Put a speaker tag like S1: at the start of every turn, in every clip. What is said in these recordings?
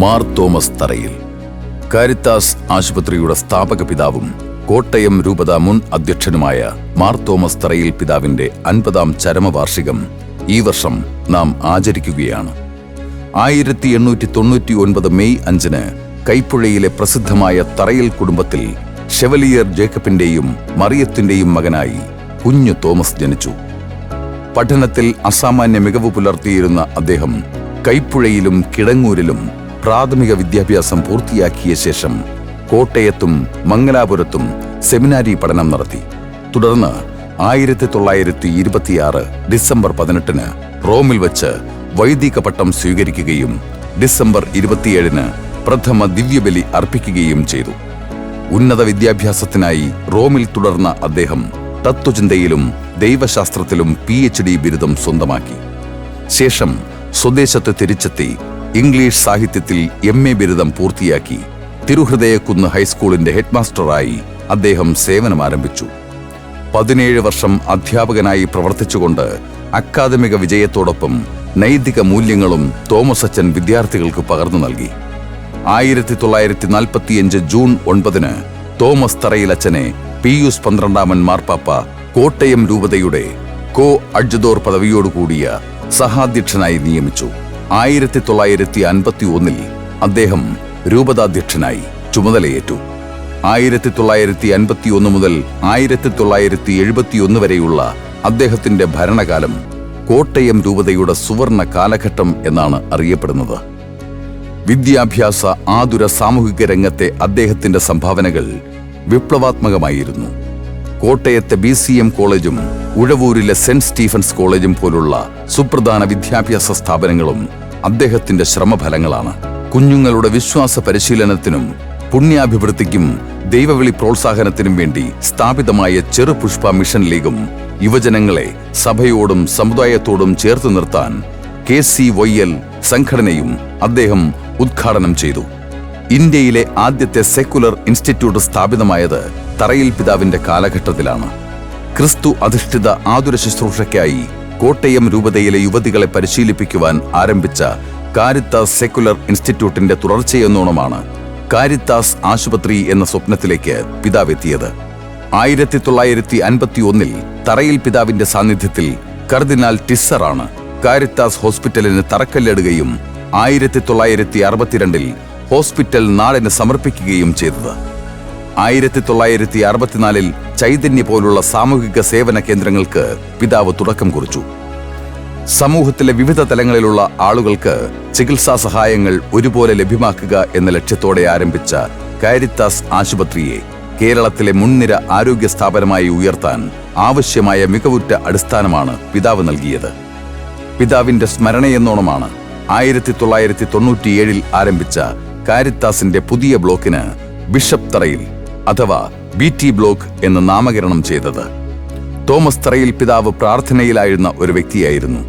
S1: Mar Thomas തറയിൽ. Caritas ആശുപത്രിയുടെ സ്ഥാപക പിതാവും കോട്ടയം രൂപത മുൻ അധ്യക്ഷനുമായ മാർ തോമസ് തറയിൽ പിതാവിന്റെ അൻപതാം ചരമവാർഷികം ഈ വർഷം നാം ആചരിക്കുകയാണ്. ആയിരത്തി എണ്ണൂറ്റി തൊണ്ണൂറ്റി ഒൻപത് മെയ് അഞ്ചിന് കൈപ്പുഴയിലെ പ്രസിദ്ധമായ തറയിൽ കുടുംബത്തിൽ ഷെവലിയർ ജേക്കബിന്റെയും മറിയത്തിന്റെയും മകനായി കുഞ്ഞു തോമസ് ജനിച്ചു. പഠനത്തിൽ അസാമാന്യ മികവ് പുലർത്തിയിരുന്ന അദ്ദേഹം കൈപ്പുഴയിലും കിടങ്ങൂരിലും പ്രാഥമിക വിദ്യാഭ്യാസം പൂർത്തിയാക്കിയ ശേഷം കോട്ടയത്തും മംഗലാപുരത്തും സെമിനാരി പഠനം നടത്തി. തുടർന്ന് ആയിരത്തി തൊള്ളായിരത്തി ഇരുപത്തിയാറ് ഡിസംബർ പതിനെട്ടിന് റോമിൽ വച്ച് വൈദിക പട്ടം സ്വീകരിക്കുകയും ഡിസംബർ ഇരുപത്തിയേഴിന് പ്രഥമ ദിവ്യബലി അർപ്പിക്കുകയും ചെയ്തു. ഉന്നത വിദ്യാഭ്യാസത്തിനായി റോമിൽ തുടർന്ന അദ്ദേഹം തത്വചിന്തയിലും ദൈവശാസ്ത്രത്തിലും പി എച്ച് ഡി ബിരുദം സ്വന്തമാക്കി. ശേഷം സ്വദേശത്ത് തിരിച്ചെത്തി ഇംഗ്ലീഷ് സാഹിത്യത്തിൽ എം എ ബിരുദം പൂർത്തിയാക്കി തിരുഹൃദയക്കുന്ന് ഹൈസ്കൂളിന്റെ ഹെഡ്മാസ്റ്ററായി അദ്ദേഹം സേവനമാരംഭിച്ചു പതിനേഴ് വർഷം അധ്യാപകനായി പ്രവർത്തിച്ചുകൊണ്ട് അക്കാദമിക വിജയത്തോടൊപ്പം നൈതിക മൂല്യങ്ങളും തോമസ് അച്ചൻ വിദ്യാർത്ഥികൾക്ക് പകർന്നു നൽകി. ആയിരത്തി തൊള്ളായിരത്തി നാൽപ്പത്തിയഞ്ച് ജൂൺ ഒൻപതിന് തോമസ് തറയിലച്ചനെ പിയൂസ് പന്ത്രണ്ടാമൻ മാർപ്പാപ്പ കോട്ടയം രൂപതയുടെ കോ അഡ്ജദോർ പദവിയോടുകൂടിയ സഹാധ്യക്ഷനായി നിയമിച്ചു. ആയിരത്തി തൊള്ളായിരത്തി അൻപത്തി ഒന്നിൽ അദ്ദേഹം രൂപതാധ്യക്ഷനായി ചുമതലയേറ്റു. ആയിരത്തി തൊള്ളായിരത്തി അൻപത്തി ഒന്ന് മുതൽ ആയിരത്തി തൊള്ളായിരത്തി എഴുപത്തിയൊന്ന് വരെയുള്ള അദ്ദേഹത്തിന്റെ ഭരണകാലം കോട്ടയം രൂപതയുടെ സുവർണ കാലഘട്ടം എന്നാണ് അറിയപ്പെടുന്നത്. വിദ്യാഭ്യാസ ആതുര സാമൂഹിക രംഗത്തെ അദ്ദേഹത്തിന്റെ സംഭാവനകൾ വിപ്ലവാത്മകമായിരുന്നു. കോട്ടയത്തെ ബി സി എം കോളേജും ഉഴവൂരിലെ സെന്റ് സ്റ്റീഫൻസ് കോളേജും പോലുള്ള സുപ്രധാന വിദ്യാഭ്യാസ സ്ഥാപനങ്ങളും അദ്ദേഹത്തിന്റെ ശ്രമഫലങ്ങളാണ്. കുഞ്ഞുങ്ങളുടെ വിശ്വാസ പരിശീലനത്തിനും പുണ്യാഭിവൃദ്ധിക്കും ദൈവവിളി പ്രോത്സാഹനത്തിനും വേണ്ടി സ്ഥാപിതമായ ചെറുപുഷ്പ മിഷൻ ലീഗും യുവജനങ്ങളെ സഭയോടും സമുദായത്തോടും ചേർത്ത് നിർത്താൻ കെ സി വൈ എൽ സംഘടനയും അദ്ദേഹം ഉദ്ഘാടനം ചെയ്തു. ഇന്ത്യയിലെ ആദ്യത്തെ സെക്കുലർ ഇൻസ്റ്റിറ്റ്യൂട്ട് സ്ഥാപിതമായത് തറയിൽ പിതാവിന്റെ കാലഘട്ടത്തിലാണ്. ക്രിസ്തു അധിഷ്ഠിത ആതുര ശുശ്രൂഷയ്ക്കായി കോട്ടയം രൂപതയിലെ യുവതികളെ പരിശീലിപ്പിക്കുവാൻ ആരംഭിച്ച കാരിത്താസ് സെക്കുലർ ഇൻസ്റ്റിറ്റ്യൂട്ടിന്റെ തുടർച്ചയെന്നോണമാണ് കാരിത്താസ് ആശുപത്രി എന്ന സ്വപ്നത്തിലേക്ക് പിതാവെത്തിയത്. ആയിരത്തി തൊള്ളായിരത്തി അൻപത്തി ഒന്നിൽ തറയിൽ പിതാവിന്റെ സാന്നിധ്യത്തിൽ കർദിനാൾ ടിസ്സറാണ് കാരിത്താസ് ഹോസ്പിറ്റലിന് തറക്കല്ലിടുകയും ആയിരത്തി തൊള്ളായിരത്തി അറുപത്തിരണ്ടിൽ ഹോസ്പിറ്റൽ നാടിന് സമർപ്പിക്കുകയും ചെയ്തത്. ആയിരത്തി തൊള്ളായിരത്തി അറുപത്തിനാലിൽ ചൈതന്യ പോലുള്ള സാമൂഹിക സേവന കേന്ദ്രങ്ങൾക്ക് പിതാവ് തുടക്കം കുറിച്ചു. സമൂഹത്തിലെ വിവിധ തലങ്ങളിലുള്ള ആളുകൾക്ക് ചികിത്സാ സഹായങ്ങൾ ഒരുപോലെ ലഭ്യമാക്കുക എന്ന ലക്ഷ്യത്തോടെ ആരംഭിച്ച കാരിത്താസ് ആശുപത്രിയെ കേരളത്തിലെ മുൻനിര ആരോഗ്യ സ്ഥാപനമായി ഉയർത്താൻ ആവശ്യമായ മികവുറ്റ അടിസ്ഥാനമാണ് പിതാവ് നൽകിയത്. പിതാവിന്റെ സ്മരണയെന്നോണമാണ് ആയിരത്തി തൊള്ളായിരത്തി തൊണ്ണൂറ്റിയേഴിൽ ആരംഭിച്ച കാരിത്താസിന്റെ പുതിയ ബ്ലോക്കിന് ബിഷപ്പ് തറയിൽ അഥവാ ബി ടി ബ്ലോക്ക് എന്ന് നാമകരണം ചെയ്തത്. തോമസ് തറയിൽ പിതാവ് പ്രാർത്ഥനയിലായിരുന്ന ഒരു വ്യക്തിയായിരുന്നു.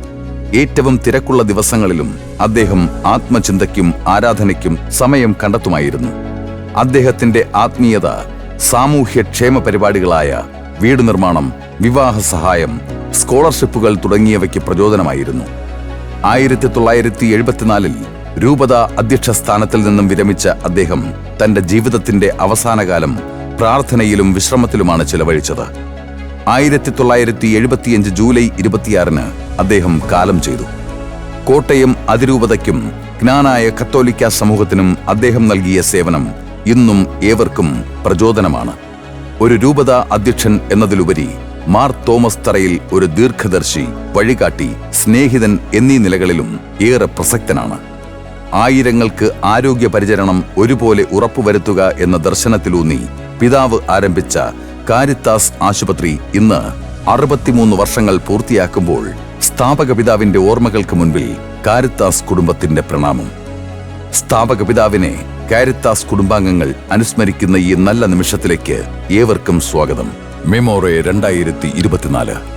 S1: ഏറ്റവും തിരക്കുള്ള ദിവസങ്ങളിലും അദ്ദേഹം ആത്മചിന്തയ്ക്കും ആരാധനയ്ക്കും സമയം കണ്ടെത്തുമായിരുന്നു. അദ്ദേഹത്തിന്റെ ആത്മീയത സാമൂഹ്യ ക്ഷേമ പരിപാടികളായ വീട് നിർമ്മാണം വിവാഹ സഹായം സ്കോളർഷിപ്പുകൾ തുടങ്ങിയവയ്ക്ക് പ്രചോദനമായിരുന്നു. ആയിരത്തി തൊള്ളായിരത്തി എഴുപത്തിനാലിൽ രൂപത അധ്യക്ഷ സ്ഥാനത്തിൽ നിന്നും വിരമിച്ച അദ്ദേഹം തന്റെ ജീവിതത്തിന്റെ അവസാനകാലം പ്രാർത്ഥനയിലും വിശ്രമത്തിലുമാണ് ചിലവഴിച്ചത്. ആയിരത്തി തൊള്ളായിരത്തി എഴുപത്തിയഞ്ച് ജൂലൈ ഇരുപത്തിയാറിന് അദ്ദേഹം കാലം ചെയ്തു. കോട്ടയം അതിരൂപതയ്ക്കും ജ്ഞാനായ കത്തോലിക്ക സമൂഹത്തിനും അദ്ദേഹം നൽകിയ സേവനം ഇന്നും ഏവർക്കും പ്രചോദനമാണ്. ഒരു രൂപത അധ്യക്ഷൻ എന്നതിലുപരി മാർ തോമസ് തറയിൽ ഒരു ദീർഘദർശി വഴികാട്ടി സ്നേഹിതൻ എന്നീ നിലകളിലും ഏറെ പ്രസക്തനാണ്. ആയിരങ്ങൾക്ക് ആരോഗ്യ പരിചരണം ഒരുപോലെ ഉറപ്പുവരുത്തുക എന്ന ദർശനത്തിലൂന്നി പിതാവ് ആരംഭിച്ച കാരിത്താസ് ആശുപത്രി ഇന്ന് അറുപത്തിമൂന്ന് വർഷങ്ങൾ പൂർത്തിയാക്കുമ്പോൾ സ്ഥാപക പിതാവിന്റെ ഓർമ്മകൾക്ക് മുൻപിൽ കാരിത്താസ് കുടുംബത്തിന്റെ പ്രണാമം. സ്ഥാപക പിതാവിനെ കാരിത്താസ് കുടുംബാംഗങ്ങൾ അനുസ്മരിക്കുന്ന ഈ നല്ല നിമിഷത്തിലേക്ക് ഏവർക്കും സ്വാഗതം. മെമോറെ രണ്ടായിരത്തി ഇരുപത്തിനാല്.